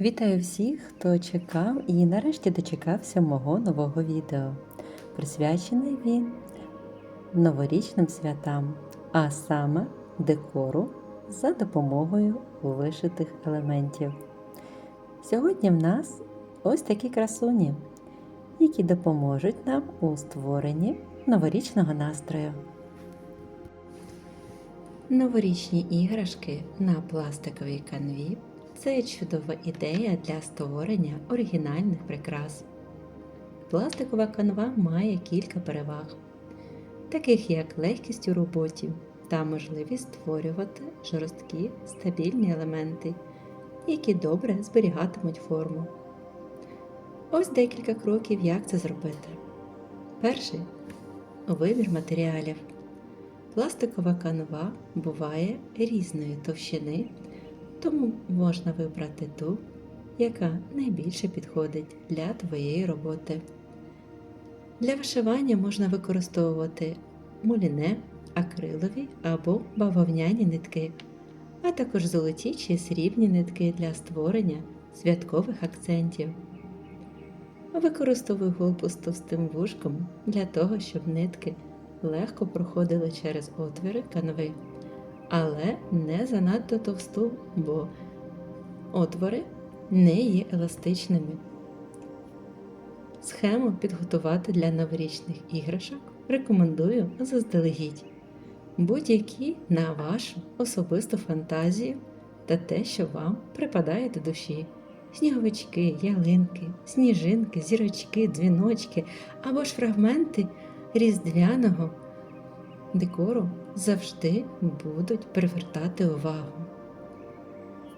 Вітаю всіх, хто чекав і нарешті дочекався мого нового відео. Присвячений він новорічним святам, а саме декору за допомогою вишитих елементів. Сьогодні в нас ось такі красуні, які допоможуть нам у створенні новорічного настрою. Новорічні іграшки на пластиковій канві це чудова ідея для створення оригінальних прикрас. Пластикова канва має кілька переваг, таких як легкість у роботі та можливість створювати жорсткі стабільні елементи, які добре зберігатимуть форму. Ось декілька кроків, як це зробити. Перший вибір матеріалів. Пластикова канва буває різної товщини, тому можна вибрати ту, яка найбільше підходить для твоєї роботи. Для вишивання можна використовувати муліне, акрилові або бавовняні нитки, а також золоті чи срібні нитки для створення святкових акцентів. Використовуй голку з товстим вушком для того, щоб нитки легко проходили через отвіри канви, але не занадто товсту, бо отвори не є еластичними. Схему підготувати для новорічних іграшок рекомендую заздалегідь. Будь-які на вашу особисту фантазію та те, що вам припадає до душі. Сніговички, ялинки, сніжинки, зірочки, дзвіночки або ж фрагменти різдвяного декору завжди будуть привертати увагу.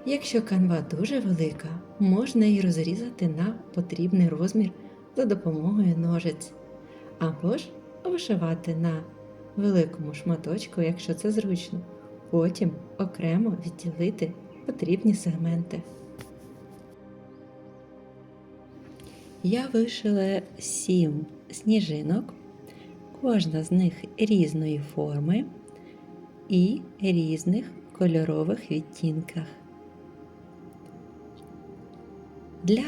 Якщо канва дуже велика, можна її розрізати на потрібний розмір за допомогою ножиць, або ж вишивати на великому шматочку, якщо це зручно, потім окремо відділити потрібні сегменти. Я вишила сім сніжинок, кожна з них різної форми і різних кольорових відтінках. Для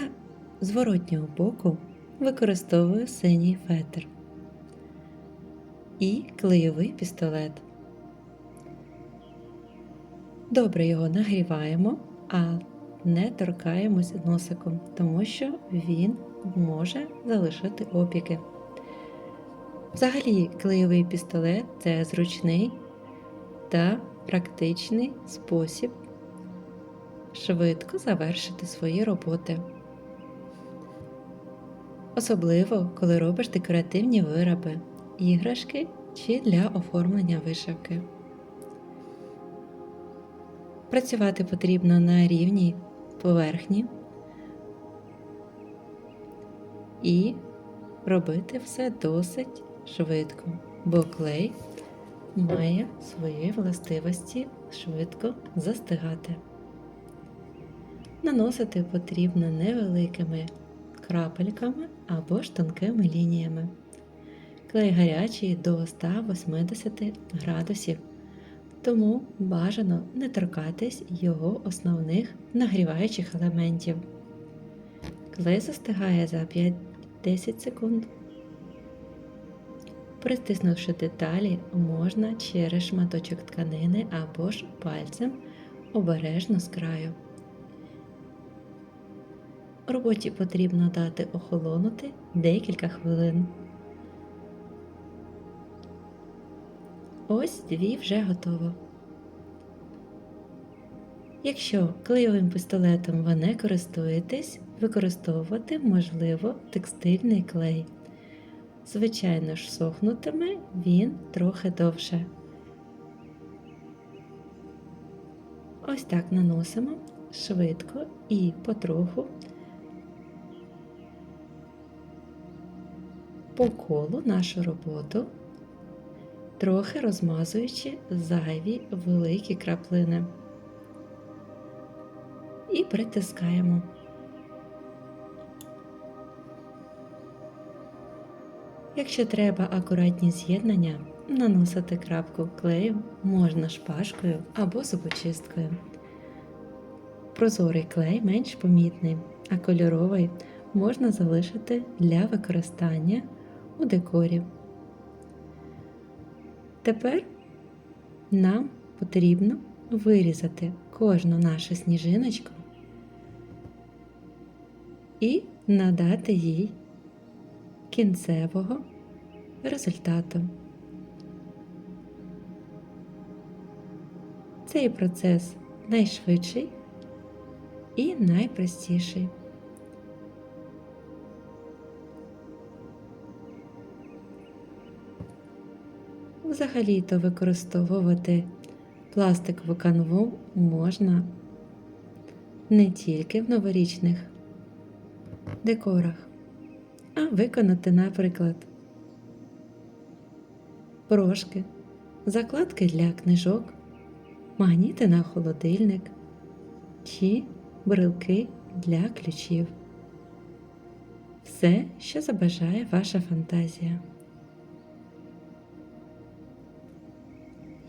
зворотнього боку використовую синій фетр і клейовий пістолет. Добре його нагріваємо, а не торкаємось носиком, тому що він може залишити опіки. Взагалі, клеєвий пістолет це зручний та практичний спосіб швидко завершити свої роботи. Особливо, коли робиш декоративні вироби, іграшки чи для оформлення вишивки. Працювати потрібно на рівній поверхні і робити все досить швидко, бо клей має свої властивості швидко застигати. Наносити потрібно невеликими крапельками або ж тонкими лініями. Клей гарячий до 180 градусів, тому бажано не торкатись його основних нагріваючих елементів. Клей застигає за 5-10 секунд. Притиснувши деталі, можна через шматочок тканини або ж пальцем обережно з краю. Роботі потрібно дати охолонути декілька хвилин. Ось дві вже готово. Якщо клеєвим пістолетом ви не користуєтесь, використовувати можливо текстильний клей. Звичайно ж, сохнутиме він трохи довше. Ось так наносимо швидко і потроху по колу нашу роботу, трохи розмазуючи зайві великі краплини. І притискаємо. Якщо треба акуратні з'єднання, наносити крапку клею можна шпажкою або зубочисткою. Прозорий клей менш помітний, а кольоровий можна залишити для використання у декорі. Тепер нам потрібно вирізати кожну нашу сніжиночку і надати їй кінцевого результату. Цей процес найшвидший і найпростіший. Взагалі-то використовувати пластикову канву можна не тільки в новорічних декорах, а виконати, наприклад, брошки, закладки для книжок, магніти на холодильник чи брелки для ключів. Все, що забажає ваша фантазія.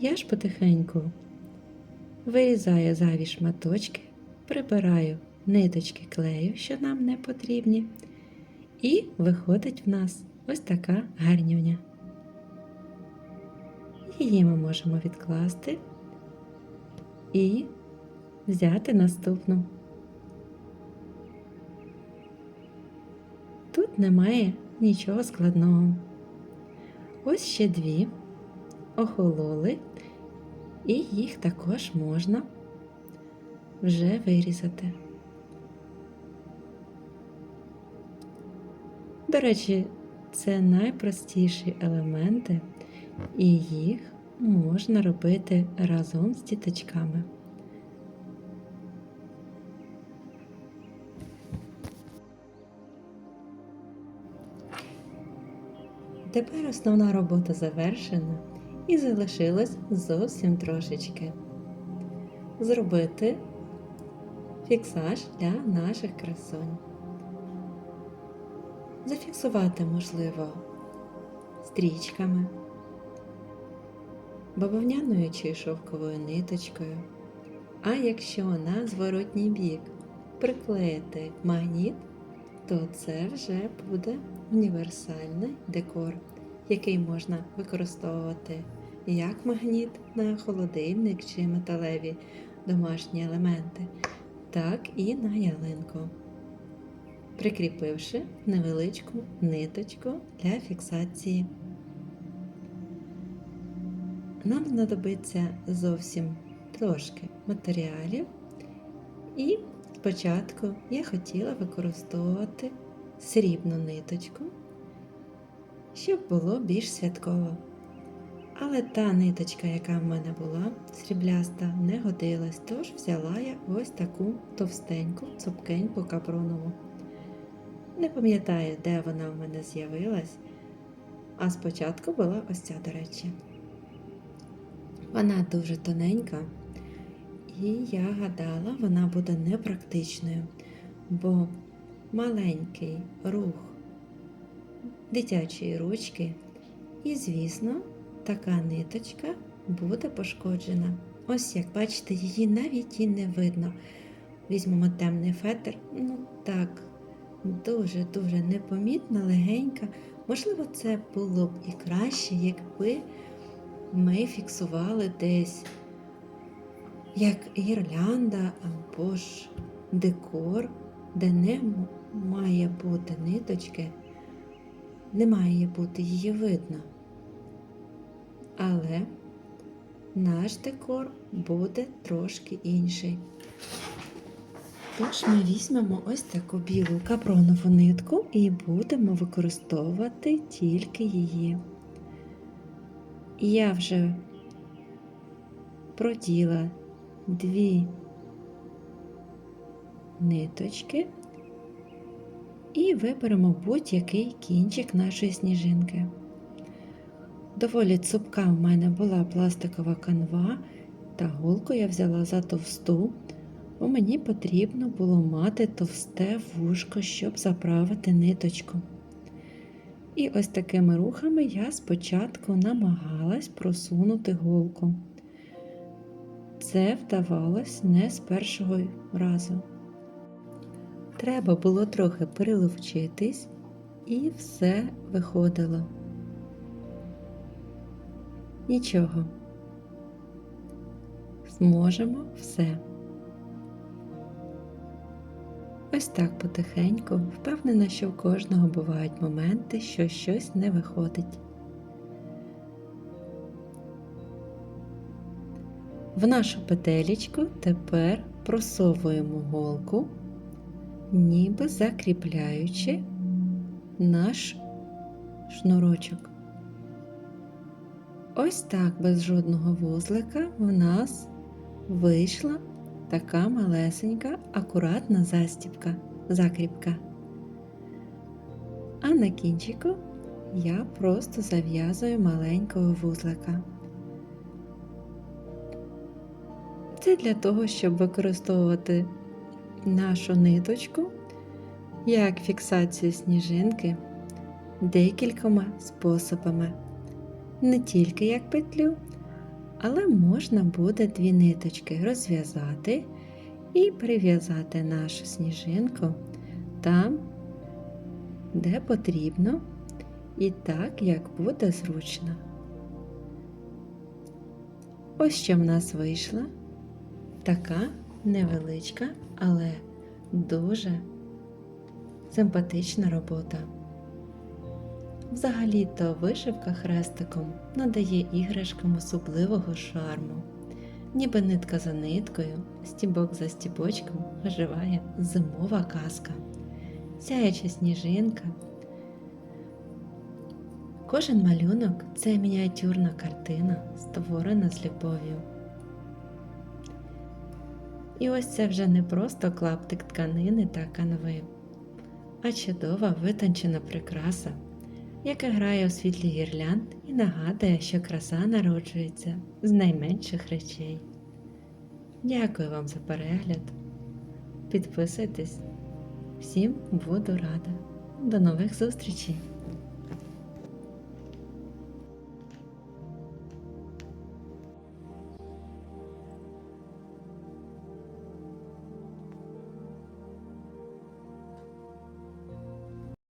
Я ж потихеньку вирізаю зайві шматочки, прибираю ниточки клею, що нам не потрібні, і виходить в нас ось така гарнюня. Її ми можемо відкласти і взяти наступну. Тут немає нічого складного. Ось ще дві охололи, і їх також можна вже вирізати. До речі, це найпростіші елементи, і їх можна робити разом з діточками. Тепер основна робота завершена і залишилось зовсім трошечки зробити фіксаж для наших красунь. Зафіксувати можливо стрічками, бавовняною чи шовковою ниточкою, а якщо на зворотній бік приклеїти магніт, то це вже буде універсальний декор, який можна використовувати як магніт на холодильник чи металеві домашні елементи, так і на ялинку, прикріпивши невеличку ниточку для фіксації. Нам знадобиться зовсім трошки матеріалів, і спочатку я хотіла використовувати срібну ниточку, щоб було більш святково. Але та ниточка, яка в мене була, срібляста, не годилась, тож взяла я ось таку товстеньку, цупкеньку капронову. Не пам'ятаю, де вона в мене з'явилась, а спочатку була ось ця, до речі. Вона дуже тоненька, і я гадала, вона буде непрактичною, бо маленький рух дитячої ручки, і, звісно, така ниточка буде пошкоджена. Ось як бачите, її навіть і не видно. Візьмемо темний фетр, ну так, дуже-дуже непомітна, легенька. Можливо, це було б і краще, якби ми фіксували десь як гірлянда або ж декор, де не має бути ниточки, не має бути її видно. Але наш декор буде трошки інший. Тож ми візьмемо ось таку білу капронову нитку і будемо використовувати тільки її. Я вже проділа дві ниточки і виберемо будь-який кінчик нашої сніжинки. Доволі цупка в мене була пластикова канва, та голку я взяла за товсту, бо мені потрібно було мати товсте вушко, щоб заправити ниточку. І ось такими рухами я спочатку намагалась просунути голку. це вдавалось не з першого разу. Треба було трохи приловчитись, і все виходило. Нічого. Зможемо все. Ось так потихеньку, впевнена, що в кожного бувають моменти, що щось не виходить. В нашу петелечку тепер просовуємо голку, ніби закріпляючи наш шнурочок. Ось так без жодного вузлика в нас вийшла така малесенька, акуратна застібка, закріпка. А на кінчику я просто зав'язую маленького вузлика. Це для того, щоб використовувати нашу ниточку як фіксацію сніжинки декількома способами. Не тільки як петлю, але можна буде дві ниточки розв'язати і прив'язати нашу сніжинку там, де потрібно, і так, як буде зручно. Ось що в нас вийшла така невеличка, але дуже симпатична робота. Взагалі-то вишивка хрестиком надає іграшкам особливого шарму, ніби нитка за ниткою, стібок за стібочком оживає зимова казка, сяяча сніжинка. Кожен малюнок це мініатюрна картина, створена з любов'ю. І ось це вже не просто клаптик тканини та канви, а чудова витончена прикраса яка грає у світлі гірлянд і нагадує, що краса народжується з найменших речей. Дякую вам за перегляд. Підписуйтесь. Всім буду рада. До нових зустрічей!